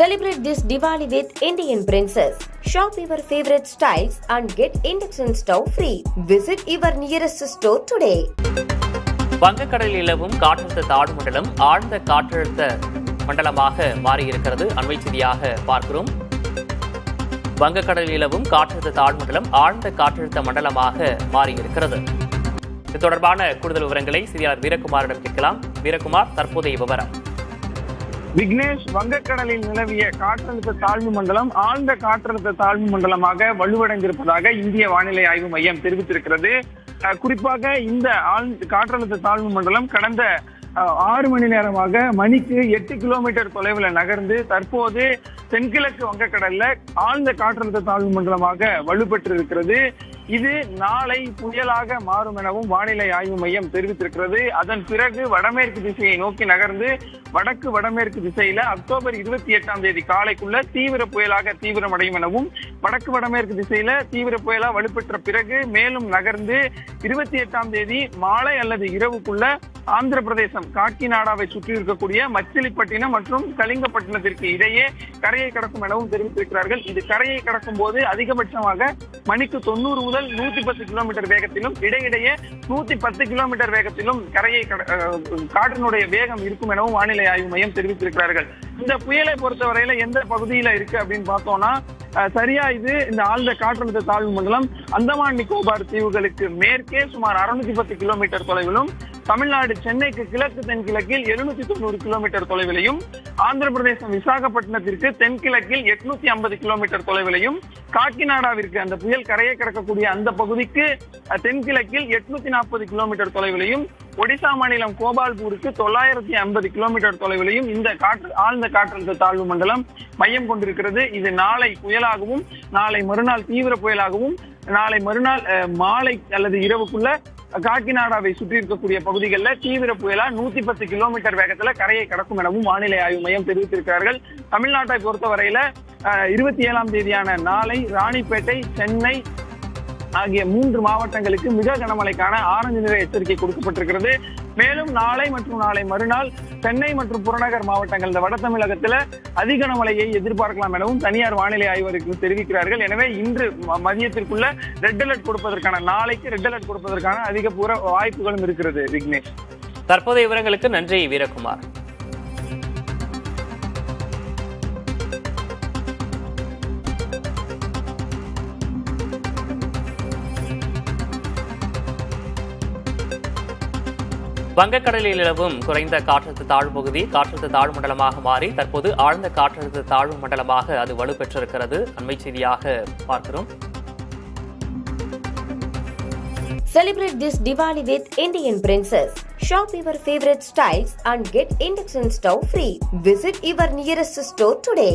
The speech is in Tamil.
Celebrate this Diwali with Indian Princess. Shop your favorite styles and get induction stove free. Visit your nearest store today. வங்கக்கடலில் நிலவும் காற்றழுத்த தாழ்வு மண்டலம் ஆழ்ந்த காற்றழுத்த மண்டலமாக மாறியிருக்கிறது அண்மை செய்தியாக பார்க்கிறோம் வங்கக்கடலில் நிலவும் காற்றழுத்த தாழ்வு மண்டலம் ஆழ்ந்த காற்றழுத்த மண்டலமாக மாறியிருக்கிறது இது தொடர்பான கூடுதல் விவரங்களை செய்தியாளர் வீரகுமாரிடம் கேட்கலாம் வீரகுமார் தற்போதைய விவரம் விக்னேஷ் வங்கக்கடலில் நிலவிய காற்றழுத்த தாழ்வு மண்டலம் ஆழ்ந்த காற்றழுத்த தாழ்வு மண்டலமாக வலுவடைந்திருப்பதாக இந்திய வானிலை ஆய்வு மையம் தெரிவித்திருக்கிறது. குறிப்பாக இந்த ஆழ்ந்த காற்றழுத்த தாழ்வு மண்டலம் கடந்த ஆறு மணி நேரமாக மணிக்கு எட்டு கிலோமீட்டர் தொலைவில் நகர்ந்து தற்போது தென்கிழக்கு வங்கக்கடல்ல ஆழ்ந்த காற்றழுத்த தாழ்வு மண்டலமாக வலுப்பெற்றிருக்கிறது. இது நாளை புயலாக மாறும் எனவும் வானிலை ஆய்வு மையம் தெரிவித்திருக்கிறது. அதன் பிறகு வடமேற்கு திசையை நோக்கி நகர்ந்து வடக்கு வடமேற்கு திசையில அக்டோபர் இருபத்தி எட்டாம் தேதி காலைக்குள்ள தீவிர புயலாக தீவிரமடையும் எனவும் வடக்கு வடமேற்கு திசையில தீவிர புயலா வலுப்பெற்ற பிறகு மேலும் நகர்ந்து இருபத்தி எட்டாம் தேதி மாலை அல்லது இரவுக்குள்ள ஆந்திர பிரதேசம் காக்கிநாடாவை சுற்றி இருக்கக்கூடிய மச்சிலிப்பட்டினம் மற்றும் கலிங்கப்பட்டினத்திற்கு இடையே கரையை கடக்கும் எனவும் தெரிவித்திருக்கிறார்கள். இது கரையை கடக்கும் போது அதிகபட்சமாக மணிக்கு தொண்ணூறு முதல் நூத்தி பத்து கிலோமீட்டர் வேகத்திலும் இடையிடையே நூத்தி பத்து கிலோமீட்டர் வேகத்திலும் கரையை கட- அஹ், காற்றினுடைய வேகம் இருக்கும் எனவும் வானிலை ஆய்வு மையம் தெரிவித்திருக்கிறார்கள். இந்த புயலை பொறுத்தவரையில எந்த பகுதியில இருக்கு அப்படின்னு பார்த்தோம்னா சரியா இது இந்த ஆழ்ந்த காற்றழுத்த தாழ்வு மண்டலம் அந்தமான் நிக்கோபார் தீவுகளுக்கு மேற்கே சுமார் அறுநூத்தி பத்து கிலோமீட்டர் தொலைவிலும் தமிழ்நாடு சென்னைக்கு கிழக்கு தென்கிழக்கில் எழுநூத்தி தொண்ணூறு கிலோமீட்டர் தொலைவிலையும் ஆந்திர பிரதேசம் விசாகப்பட்டினத்திற்கு தென்கிழக்கில் எட்நூத்தி ஐம்பது கிலோமீட்டர் தொலைவிலையும் காக்கிநாடாவிற்கு அந்த புயல் கரையை கடக்கக்கூடிய அந்த பகுதிக்கு தென்கிழக்கில் எட்நூத்தி நாற்பது கிலோமீட்டர் தொலைவிலையும் ஒடிசா மாநிலம் கோபால்பூருக்கு தொள்ளாயிரத்தி ஐம்பது கிலோமீட்டர் தொலைவிலையும் இந்த காற்று ஆழ்ந்த காற்றழுத்த தாழ்வு மண்டலம் மையம் கொண்டிருக்கிறது. இது நாளை புயலாகவும் நாளை மறுநாள் தீவிர புயலாகவும் நாளை மறுநாள் அஹ், மாலை அல்லது இரவுக்குள்ள காக்கிநாடாவை சுற்றி இருக்கக்கூடிய பகுதிகளில் தீவிர புயலா நூத்தி பத்து கிலோமீட்டர் வேகத்துல கரையை கடக்கும் எனவும் வானிலை ஆய்வு மையம் தெரிவித்திருக்கிறார்கள். தமிழ்நாட்டை பொறுத்தவரையில அஹ், இருபத்தி ஏழாம் தேதியான நாளை ராணிப்பேட்டை சென்னை ஆகிய மூன்று மாவட்டங்களுக்கு மிக கனமழைக்கான ஆரஞ்சு நிற எச்சரிக்கை கொடுக்கப்பட்டிருக்கிறது. மேலும் நாளை மற்றும் நாளை மறுநாள் சென்னை மற்றும் புறநகர் மாவட்டங்கள் இந்த வட தமிழகத்துல அதிக கனமழையை எதிர்பார்க்கலாம் எனவும் தனியார் வானிலை ஆய்வர்கள் தெரிவிக்கிறார்கள். எனவே இன்று ம- மதியத்திற்குள்ள ரெட் அலர்ட் கொடுப்பதற்கான நாளைக்கு ரெட் அலர்ட் கொடுப்பதற்கான அதிகபூர வாய்ப்புகளும் இருக்கிறது விக்னேஷ். தற்போதைய விவரங்களுக்கு நன்றி வீரகுமார். வங்கக்கடலில் நிலவும் குறைந்த காற்றழுத்த தாழ்வு பகுதி காற்றழுத்த தாழ்வு மண்டலமாக மாறி தற்போது ஆழ்ந்த காற்றழுத்த தாழ்வு மண்டலமாக அது வலுப்பெற்றிருக்கிறது அண்மை செய்தியாக பார்க்கிறோம் Celebrate this Diwali with Indian Princess. Shop your favorite styles and get induction stove free. Visit your nearest store today.